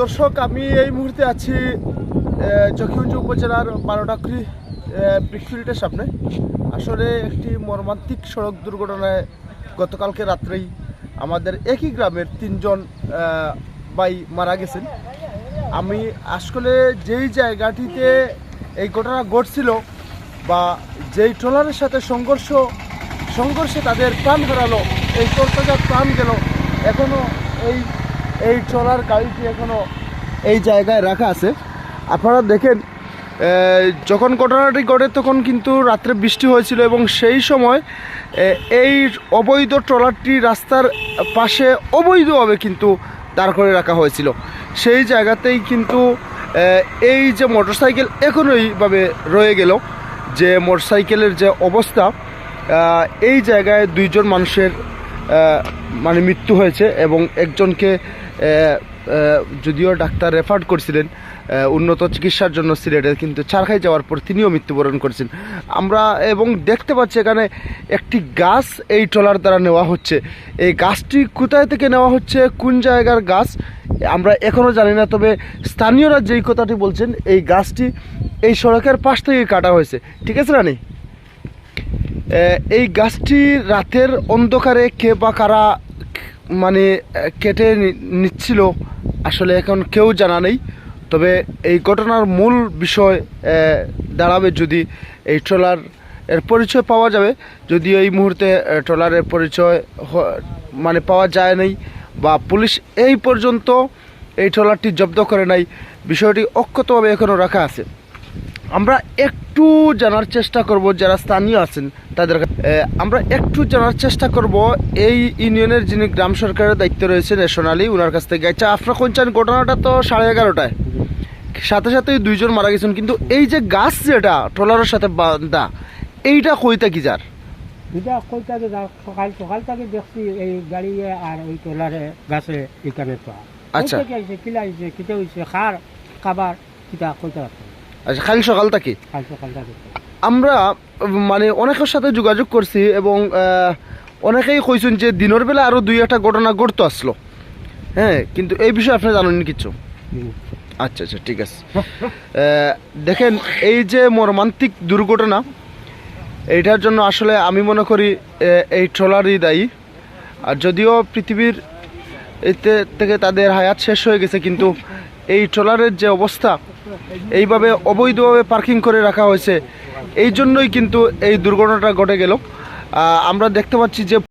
দর্শক, আমি এই মুহূর্তে আছি জকিগঞ্জ উপজেলার বারোটাকুড়ি ব্রিকফিল্ডের সামনে। আসলে একটি মর্মান্তিক সড়ক দুর্ঘটনায় গতকালকে রাত্রেই আমাদের একই গ্রামের তিনজন বাই মারা গেছেন। আমি আসলে যেই জায়গাটিতে এই ঘটনা ঘটছিল বা যেই ট্রলারের সাথে সংঘর্ষ, সংঘর্ষে তাদের প্রাণ হারালো, এই তরতাজার প্রাণ গেল এখনও এই এই ট্রলার গাড়িটি এখনও এই জায়গায় রাখা আছে। আপনারা দেখেন যখন ঘটনাটি ঘটে তখন কিন্তু রাত্রে বৃষ্টি হয়েছিল এবং সেই সময় এই অবৈধ ট্রলারটি রাস্তার পাশে অবৈধভাবে কিন্তু দাঁড় করে রাখা হয়েছিল। সেই জায়গাতেই কিন্তু এই যে মোটরসাইকেল এখনও এইভাবে রয়ে গেল। যে মোটরসাইকেলের যে অবস্থা এই জায়গায় দুইজন মানুষের মানে মৃত্যু হয়েছে এবং একজনকে যদিও ডাক্তার রেফার করছিলেন উন্নত চিকিৎসার জন্য সিলেটে, কিন্তু চারখাই যাওয়ার পর তিনিও মৃত্যুবরণ করেছেন। আমরা এবং দেখতে পাচ্ছি এখানে একটি গাছ এই ট্রলার দ্বারা নেওয়া হচ্ছে। এই গাছটি কোথায় থেকে নেওয়া হচ্ছে, কোন জায়গার গাছ, আমরা এখনও জানি না, তবে স্থানীয়রা যেই কথাটি বলছেন, এই গাছটি এই সড়কের পাশ থেকে কাটা হয়েছে। ঠিক আছে, রানি? এই গাছটি রাতের অন্ধকারে কে বা কারা মানে কেটে নিচ্ছিল, আসলে এখন কেউ জানা নেই। তবে এই ঘটনার মূল বিষয় দাঁড়াবে যদি এই ট্রলার এর পরিচয় পাওয়া যাবে। যদিও এই মুহূর্তে ট্রলারের পরিচয় মানে পাওয়া যায় নাই বা পুলিশ এই পর্যন্ত এই ট্রলারটি জব্দ করে নাই, বিষয়টি অক্ষতভাবে এখনও রাখা আছে। আমরা একটু জানার চেষ্টা করব যারা স্থানীয় আছেন তাদের। আমরা একটু জানার চেষ্টা করব এই ইউনিয়নের যিনি গ্রাম সরকারের দায়িত্ব রয়েছেন সোনালি ওনার কাছ থেকে আচ্ছা আপনার কোন চান ঘটনাটা তো সাড়ে এগারোটায় সাথে সাথে দুইজন মারা গেছেন কিন্তু এই যে গাছ যেটা ট্রলারের সাথে বাঁধা এইটা কইতা কি যার এটা কইতাকে সকাল সকাল থেকে দেখছি এই গাড়ি আর ওই ট্রলারে গাছে এখানে আচ্ছা। কিলা কিতে হইছে খার খাবার কিতা কইতা আচ্ছা খালি সকাল থেকে আমরা মানে অনেকের সাথে যোগাযোগ করছি এবং অনেকেই কইছেন যে দিনের বেলা আরও দুই একটা ঘটনা ঘটতে আসলো। হ্যাঁ কিন্তু এই বিষয়ে আপনি জানেন কিছু? আচ্ছা আচ্ছা ঠিক আছে। দেখেন এই যে মর্মান্তিক দুর্ঘটনা এইটার জন্য আসলে আমি মনে করি এই ট্রলারই দায়ী। আর যদিও পৃথিবীর এতে থেকে তাদের হায়াত শেষ হয়ে গেছে কিন্তু এই ট্রলারের যে অবস্থা, এইভাবে অবৈধভাবে পার্কিং করে রাখা হয়েছে। এই জন্যই কিন্তু এই দুর্ঘটনাটা ঘটে গেল। আমরা দেখতে পাচ্ছি যে